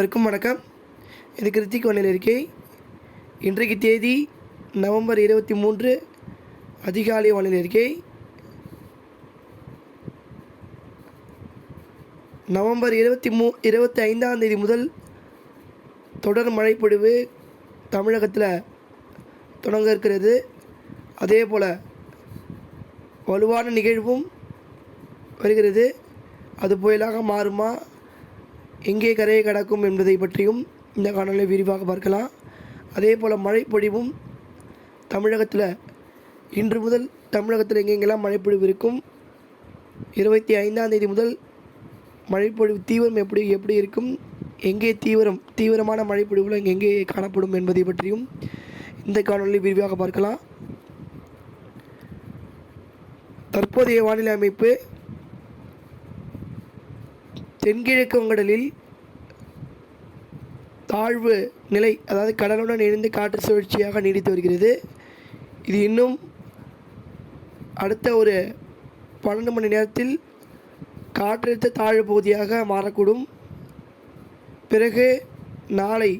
அனைவருக்கும் வணக்கம். இது கிருத்திக் வண்ணில் இருக்கை. இன்றைக்கு தேதி நவம்பர் இருபத்தி மூன்று அதிகாலை வானிலை இருக்கை. நவம்பர் இருபத்தி மூ இருபத்தி ஐந்தாம் தேதி முதல் தொடர் மழைப்பொழிவு தமிழகத்தில் தொடங்க இருக்கிறது. அதே போல் வலுவான நிகழ்வும் வருகிறது. அது புயலாக மாறுமா? எங்கே கரையை கடக்கும் என்பதை பற்றியும் இந்த காணொலியை விரிவாக பார்க்கலாம். அதே போல் மழைப்பொழிவும் தமிழகத்தில் இன்று முதல் தமிழகத்தில் எங்கெங்கெல்லாம் மழைப்பொழிவு இருக்கும்? இருபத்தி ஐந்தாம் தேதி முதல் மழைப்பொழிவு தீவிரம் எப்படி எப்படி இருக்கும்? எங்கே தீவிரம் தீவிரமான மழைப்பொழிவுகள் எங்கே காணப்படும் என்பதை பற்றியும் இந்த காணொலியில் விரிவாக பார்க்கலாம். தற்போதைய வானிலை அமைப்பு தென்கிழக்கு வங்கடலில் தாழ்வு நிலை அதாவது கடலுடன் இணைந்து காற்று சுழற்சியாக நீடித்து வருகிறது. இது இன்னும் அடுத்த ஒரு பன்னெண்டு மணி நேரத்தில் காற்றழுத்த தாழ்வு பகுதியாக மாறக்கூடும். பிறகு நாளை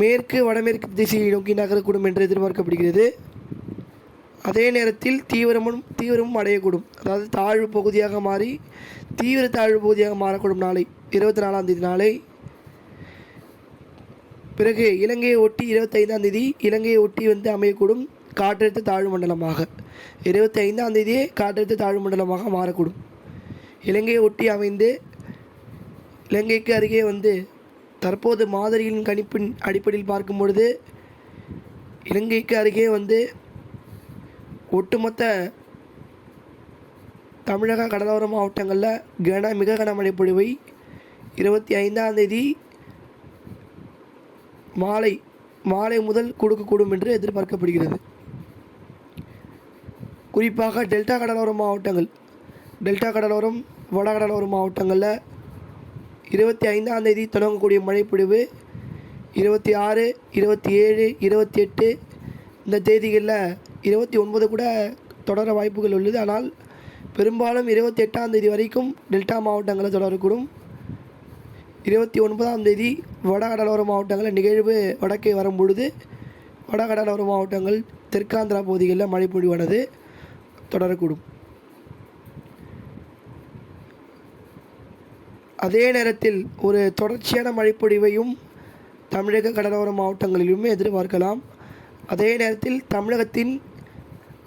மேற்கு வடமேற்கு திசையை நோக்கி நகரக்கூடும் என்று எதிர்பார்க்கப்படுகிறது. அதே நேரத்தில் தீவிரமும் தீவிரமும் அடையக்கூடும். அதாவது தாழ்வு பகுதியாக மாறி தீவிர தாழ்வு பகுதியாக மாறக்கூடும் நாளை இருபத்தி நாலாம் தேதி நாளை. பிறகு இலங்கையை ஒட்டி இருபத்தைந்தாம் தேதி இலங்கையை ஒட்டி வந்து அமையக்கூடும் காற்றழுத்த தாழ்வு மண்டலமாக. இருபத்தி ஐந்தாம் தேதியே காற்றழுத்த தாழ்வு மண்டலமாக மாறக்கூடும். இலங்கையை ஒட்டி அமைந்து இலங்கைக்கு அருகே வந்து தற்போது மாதிரியின் கணிப்பின் அடிப்படையில் பார்க்கும் பொழுது இலங்கைக்கு அருகே வந்து ஒட்டுமொத்த தமிழக கடலோர மாவட்டங்களில் கன மிக கனமழை பொழிவை இருபத்தி ஐந்தாம் தேதி மாலை மாலை முதல் கொடுக்கக்கூடும் என்று எதிர்பார்க்கப்படுகிறது. குறிப்பாக டெல்டா கடலோர மாவட்டங்கள் டெல்டா கடலோரம் வட கடலோர மாவட்டங்களில் இருபத்தி ஐந்தாம் தேதி தொடங்கக்கூடிய மழைப்பொழிவு இருபத்தி ஆறு இருபத்தி ஏழு இருபத்தி எட்டு இந்த தேதிகளில் இருபத்தி ஒன்பது கூட தொடர வாய்ப்புகள் உள்ளது. ஆனால் பெரும்பாலும் இருபத்தி எட்டாம் தேதி வரைக்கும் டெல்டா மாவட்டங்களில் தொடரக்கூடும். இருபத்தி ஒன்பதாம் தேதி வட கடலோர மாவட்டங்களில் நிகழ்வு வடக்கே வரும் பொழுது வட கடலோர மாவட்டங்கள் தெற்காந்திரா பகுதிகளில் மழைப்பொழிவானது தொடரக்கூடும். அதே நேரத்தில் ஒரு தொடர்ச்சியான மழைப்பொழிவையும் தமிழக கடலோர மாவட்டங்களிலுமே எதிர்பார்க்கலாம். அதே நேரத்தில் தமிழகத்தின்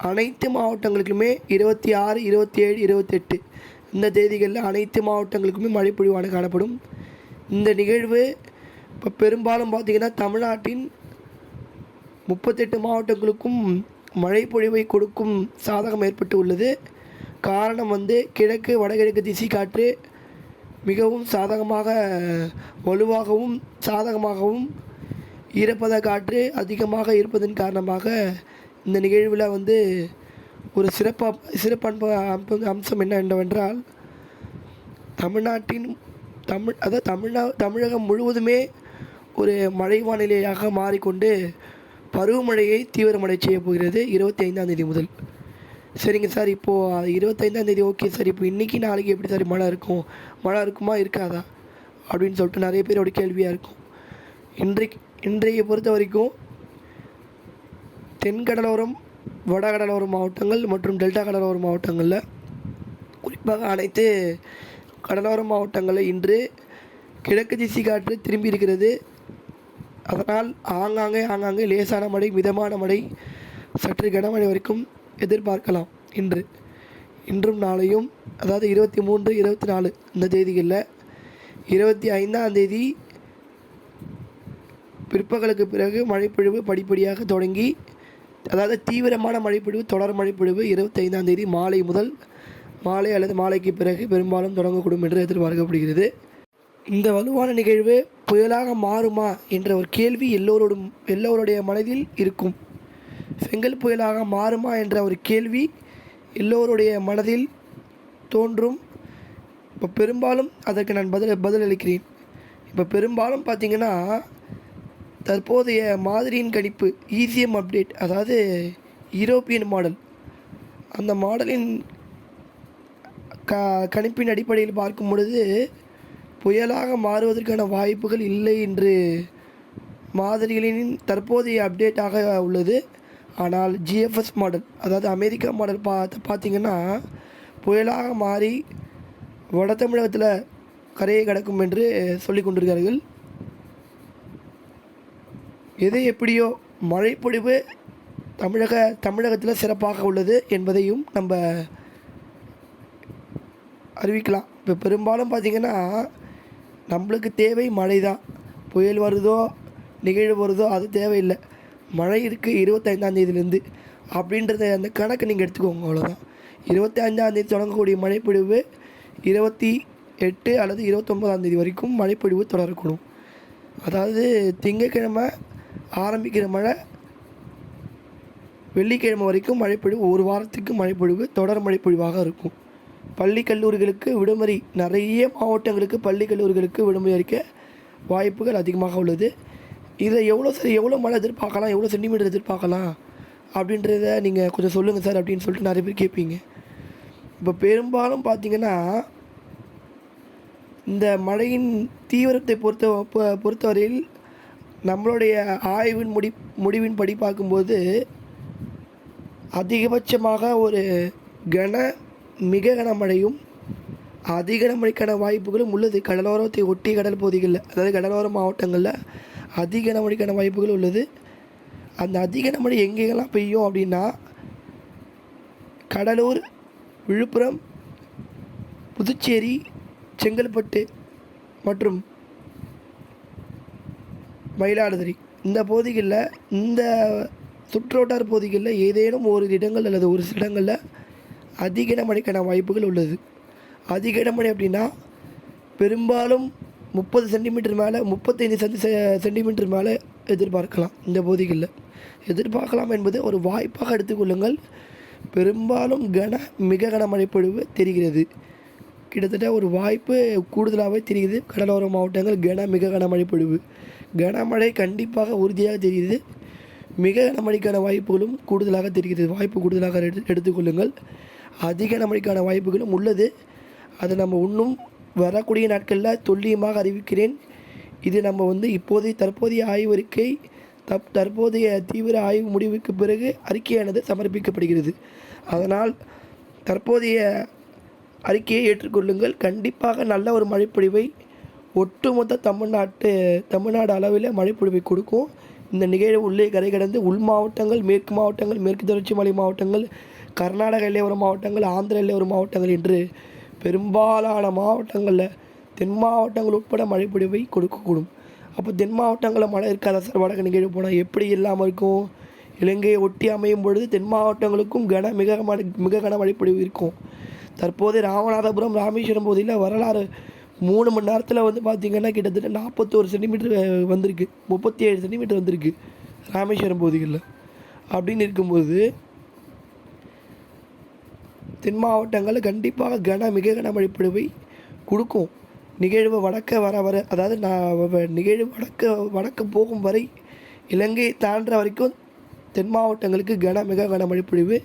அனைத்து மாவட்டங்களுக்குமே இருபத்தி ஆறு இருபத்தி ஏழு இருபத்தெட்டு இந்த தேதிகளில் அனைத்து மாவட்டங்களுக்குமே மழைப்பொழிவான காணப்படும். இந்த நிகழ்வு இப்போ பெரும்பாலும் பார்த்திங்கன்னா தமிழ்நாட்டின் முப்பத்தெட்டு மாவட்டங்களுக்கும் மழைப்பொழிவை கொடுக்கும் சாதகம் ஏற்பட்டு உள்ளது. காரணம் வந்து கிழக்கு வடகிழக்கு திசை காற்று மிகவும் சாதகமாக வலுவாகவும் சாதகமாகவும் ஈரப்பத காற்று அதிகமாக இருப்பதன் காரணமாக இந்த நிகழ்வில் வந்து ஒரு சிறப்பாக சிறப்பன்பு அம்சம் என்ன என்னவென்றால் தமிழ்நாட்டின் தமிழ் அதாவது தமிழ்நா தமிழகம் முழுவதுமே ஒரு மழை வானிலையாக மாறிக்கொண்டு பருவமழையை தீவிரமடை செய்ய போகிறது இருபத்தி ஐந்தாம் தேதி முதல். சரிங்க சார் இப்போது இருபத்தைந்தாம் தேதி ஓகே சார் இப்போ இன்றைக்கி நாளைக்கு எப்படி சார் மழை இருக்கும்? மழை இருக்குமா இருக்காதா? அப்படின்னு சொல்லிட்டு நிறைய பேரோட கேள்வியாக இருக்கும். இன்றைக்கு இன்றைய பொறுத்த வரைக்கும் தென்கடலோரம் வட கடலோர மாவட்டங்கள் மற்றும் டெல்டா கடலோர மாவட்டங்களில் குறிப்பாக அனைத்து கடலோர மாவட்டங்களில் இன்று கிழக்கு திசை காற்று திரும்பி இருக்கிறது. அதனால் ஆங்காங்கே ஆங்காங்கே லேசான மழை மிதமான மழை சற்று கனமழை வரைக்கும் எதிர்பார்க்கலாம் இன்று. இன்றும் நாளையும் அதாவது இருபத்தி மூன்று இருபத்தி நாலு இந்த தேதிகளில் இருபத்தி ஐந்தாம் தேதி பிற்பகலுக்கு பிறகு மழைப்பொழிவு படிப்படியாக தொடங்கி அதாவது தீவிரமான மழைப்பொழிவு தொடர் மழைப்பொழிவு இருபத்தைந்தாம் தேதி மாலை முதல் மாலை அல்லது மாலைக்கு பிறகு பெரும்பாலும் தொடங்கக்கூடும் என்று எதிர்பார்க்கப்படுகிறது. இந்த வலுவான நிகழ்வு புயலாக மாறுமா என்ற ஒரு கேள்வி எல்லோரோடும் எல்லோருடைய மனதில் இருக்கும். செங்கல் புயலாக மாறுமா என்ற ஒரு கேள்வி எல்லோருடைய மனதில் தோன்றும். இப்போ பெரும்பாலும் அதற்கு நான் பதில் பதிலளிக்கிறேன். இப்போ பெரும்பாலும் பார்த்திங்கன்னா தற்போதைய மாதிரியின் கணிப்பு ஈசிஎம் அப்டேட் அதாவது யூரோப்பியன் மாடல் அந்த மாடலின் க கணிப்பின் அடிப்படையில் பார்க்கும் பொழுது புயலாக மாறுவதற்கான வாய்ப்புகள் இல்லை என்று மாதிரிகளின் தற்போதைய அப்டேட்டாக உள்ளது. ஆனால் ஜிஎஃப்எஸ் மாடல் அதாவது அமெரிக்கா மாடல் பார்த்து பார்த்திங்கன்னா புயலாக மாறி வட தமிழகத்தில் கரையை கடக்கும் என்று சொல்லிக் கொண்டிருக்கிறார்கள். எது எப்படியோ மழைப்பொழிவு தமிழக தமிழகத்தில் சிறப்பாக உள்ளது என்பதையும் நம்ம அறிவிக்கலாம். இப்போ பெரும்பாலும் பார்த்திங்கன்னா நம்மளுக்கு தேவை மழை தான் புயல் வருதோ நிகழ்வு வருதோ அது தேவையில்லை. மழை இருக்குது இருபத்தைந்தாந்தேதிலேருந்து அப்படின்றத அந்த கணக்கு நீங்கள் எடுத்துக்கோங்க அவ்வளோதான் இருபத்தி அஞ்சாம் தொடங்கக்கூடிய மழைப்பொழிவு இருபத்தி எட்டு அல்லது இருபத்தொம்பதாந்தேதி வரைக்கும் மழைப்பொழிவு தொடரக்கூடும். அதாவது திங்கட்கிழமை ஆரம்பிக்கிற மழை வெள்ளிக்கிழமை வரைக்கும் மழைப்பொழிவு ஒரு வாரத்துக்கு மழைப்பொழிவு தொடர் மழைப்பொழிவாக இருக்கும். பள்ளி கல்லூரிகளுக்கு விடுமுறை நிறைய மாவட்டங்களுக்கு பள்ளி கல்லூரிகளுக்கு விடுமுறை அளிக்க வாய்ப்புகள் அதிகமாக உள்ளது. இதில் எவ்வளோ சரி எவ்வளோ மழை எதிர்பார்க்கலாம் எவ்வளோ சென்டிமீட்டர் எதிர்பார்க்கலாம் அப்படின்றத நீங்கள் கொஞ்சம் சொல்லுங்கள் சார் அப்படின்னு சொல்லிட்டு நிறைய பேர் கேட்பீங்க. இப்போ பெரும்பாலும் பார்த்திங்கன்னா இந்த மழையின் தீவிரத்தை பொறுத்த பொறுத்தவரையில் நம்மளுடைய ஆய்வின் முடி முடிவின்படி பார்க்கும்போது அதிகபட்சமாக ஒரு கன மிக கனமழையும் அதிக கனமழைக்கான வாய்ப்புகளும் உள்ளது. கடலோரத்தை ஒட்டி கடல் பகுதிகளில் அதாவது கடலோர மாவட்டங்களில் அதிக கனமழைக்கான வாய்ப்புகள் உள்ளது. அந்த அதிக கனமழை எங்கெங்கெல்லாம் பெய்யும் அப்படின்னா கடலூர் விழுப்புரம் புதுச்சேரி செங்கல்பட்டு மற்றும் மயிலாடுதுறை. இந்த பகுதிகளில் இந்த சுற்றோட்டார் பகுதிகளில் ஏதேனும் ஒரு இடங்கள் அல்லது ஒரு சில இடங்களில் அதிக இடமடைக்கான வாய்ப்புகள் உள்ளது. அதிக இடமடை அப்படின்னா பெரும்பாலும் முப்பது சென்டிமீட்டர் மேலே முப்பத்தைந்து சென்டி சென்டிமீட்டர் மேலே எதிர்பார்க்கலாம் இந்த பகுதிகளில் எதிர்பார்க்கலாம் என்பது ஒரு வாய்ப்பாக எடுத்துக்கொள்ளுங்கள் பெரும்பாலும் கன மிக கனமழை பொழிவு தெரிகிறது. கிட்டத்தட்ட ஒரு வாய்ப்பு கூடுதலாகவே தெரிகிறது கடலோர மாவட்டங்கள் கன மிக கனமழை பொழிவு. கனமழை கண்டிப்பாக உறுதியாக தெரிகிறது. மிக கனமழைக்கான வாய்ப்புகளும் கூடுதலாக தெரிகிறது. வாய்ப்பு கூடுதலாக எடுத்து எடுத்துக்கொள்ளுங்கள். அதிக கனமழைக்கான வாய்ப்புகளும் உள்ளது. அதை நம்ம இன்னும் வரக்கூடிய நாட்களில் துல்லியமாக அறிவிக்கிறேன். இது நம்ம வந்து இப்போதைய தற்போதைய ஆய்வறிக்கை தப் தற்போதைய தீவிர ஆய்வு முடிவுக்கு பிறகு அறிக்கையானது சமர்ப்பிக்கப்படுகிறது. அதனால் தற்போதைய அறிக்கையை ஏற்றுக்கொள்ளுங்கள். கண்டிப்பாக நல்ல ஒரு மழைப்பொழிவை ஒட்டுமொத்த தமிழ்நாட்டு தமிழ்நாடு அளவில் மழைப்பொழிவை கொடுக்கும். இந்த நிகழ்வு உள்ளே கரை கடந்து உள் மாவட்டங்கள் மேற்கு மாவட்டங்கள் மேற்கு தொடர்ச்சி மலை மாவட்டங்கள் கர்நாடக எல்லையோர மாவட்டங்கள் ஆந்திர எல்லையோர மாவட்டங்கள் என்று பெரும்பாலான மாவட்டங்களில் தென் மாவட்டங்கள் உட்பட மழைப்பொழிவை கொடுக்கக்கூடும். அப்போ தென் மாவட்டங்களில் மழை இருக்காத சார்? வடக்கு நிகழ்வு போனால் எப்படி இல்லாமல் இருக்கும்? இலங்கையை ஒட்டி அமையும் பொழுது தென் மாவட்டங்களுக்கும் கன மிக மழை மிக கன மழைப்பொழிவு இருக்கும். தற்போது ராமநாதபுரம் ராமேஸ்வரம் பகுதியில் வரலாறு மூணு மணி நேரத்தில் வந்து பார்த்திங்கன்னா கிட்டத்தட்ட நாற்பத்தோரு சென்டிமீட்டர் வந்திருக்கு. முப்பத்தி ஏழு சென்டிமீட்டர் வந்திருக்கு ராமேஸ்வரம் பகுதிகளில். அப்படின்னு இருக்கும்போது தென் மாவட்டங்களில் கண்டிப்பாக கன மிக கனமழை பொழிவை கொடுக்கும். நிகழ்வு வடக்க வர வர அதாவது நான் வ- நிகழ்வு வடக்க வடக்க போகும் வரை இலங்கை தாண்டுற வரைக்கும் தென் மாவட்டங்களுக்கு கன மிக கனமழை பொழிவு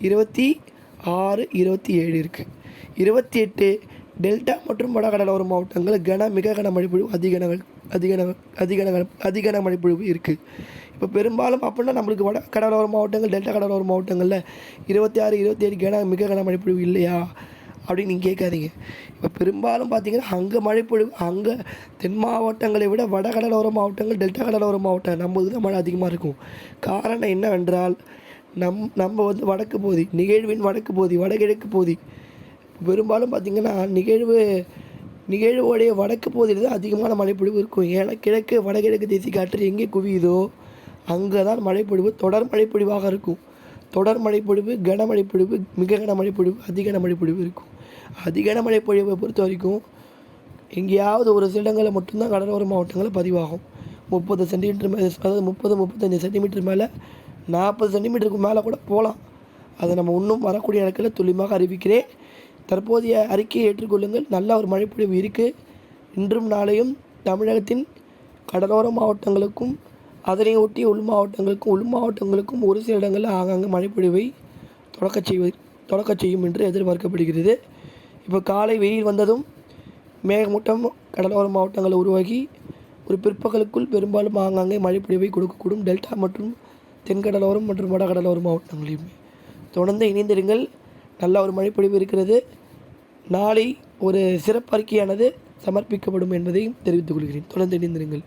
இருபத்தி ஆறு இருபத்தி ஏழு இருக்குது இருபத்தி எட்டு டெல்டா மற்றும் வடகடலோர மாவட்டங்கள் கன மிக பொழிவு அதிக கன அதிக கன அதிக கன அதிக கனமழை பொழிவு இருக்குது இப்போ பெரும்பாலும் அப்படின்னா நம்மளுக்கு வட கடலோர மாவட்டங்கள் டெல்டா கடலோர மாவட்டங்களில் இருபத்தி ஆறு இருபத்தி ஏழு கன மிக கன பொழிவு இல்லையா? அப்படின்னு நீங்கள் கேட்காதீங்க. இப்போ பெரும்பாலும் பார்த்தீங்கன்னா அங்கே மழைப்பொழிவு அங்கே தென் மாவட்டங்களை விட வட கடலோர மாவட்டங்கள் டெல்டா கடலோர மாவட்டம் நம்ம தான் மழை அதிகமாக இருக்கும். காரணம் என்னவென்றால் நம் நம்ம வந்து வடக்கு பகுதி நிகழ்வின் வடக்கு பகுதி வடகிழக்கு பகுதி பெரும்பாலும் பார்த்திங்கன்னா நிகழ்வு நிகழ்வோடைய வடக்கு பகுதியில் தான் அதிகமான மழைப்பொழிவு இருக்கும். ஏன்னா கிழக்கு வடகிழக்கு தேசிய காற்று எங்கே குவியுதோ அங்கே தான் மழைப்பொழிவு தொடர் மழைப்பொழிவாக இருக்கும். தொடர் மழைப்பொழிவு கனமழைப்பொழிவு மிக கனமழைப்பொழிவு அதிக கனமழைப்பொழிவு இருக்கும். அதிக கனமழைப்பொழிவை பொறுத்த வரைக்கும் எங்கேயாவது ஒரு சில இடங்களில் மட்டும்தான் கடலோர மாவட்டங்களில் பதிவாகும். முப்பது சென்டிமீட்டர் மேலே அதாவது முப்பது முப்பத்தஞ்சு சென்டிமீட்டர் மேலே நாற்பது சென்டிமீட்டருக்கு மேலே கூட போகலாம். அதை நம்ம இன்னும் வரக்கூடிய இடத்துல துல்லியமாக அறிவிக்கிறேன். தற்போதைய அறிக்கையை ஏற்றுக்கொள்ளுங்கள். நல்ல ஒரு மழைப்பொழிவு இருக்குது இன்றும் நாளையும் தமிழகத்தின் கடலோர மாவட்டங்களுக்கும் அதனை ஒட்டிய உள் மாவட்டங்களுக்கும் உள் மாவட்டங்களுக்கும் ஒரு சில இடங்களில் ஆங்காங்கே மழைப்பொழிவை தொடக்க செய்வ தொடக்க செய்யும் என்று எதிர்பார்க்கப்படுகிறது. இப்போ காலை வெயில் வந்ததும் மேகமூட்டம் கடலோர மாவட்டங்களை உருவாகி ஒரு பிற்பகலுக்குள் பெரும்பாலும் ஆங்காங்கே மழைப்பொழிவை கொடுக்கக்கூடும். டெல்டா மற்றும் தென்கடலோரம் மற்றும் வடகடலோர மாவட்டங்களையுமே. தொடர்ந்து இணைந்திருங்கள். நல்ல ஒரு மழைப்பொழிவு இருக்கிறது. நாளை ஒரு சிறப்பு அறிக்கையானது சமர்ப்பிக்கப்படும் என்பதையும் தெரிவித்துக் கொள்கிறேன். தொடர்ந்து இணைந்திருங்கள்.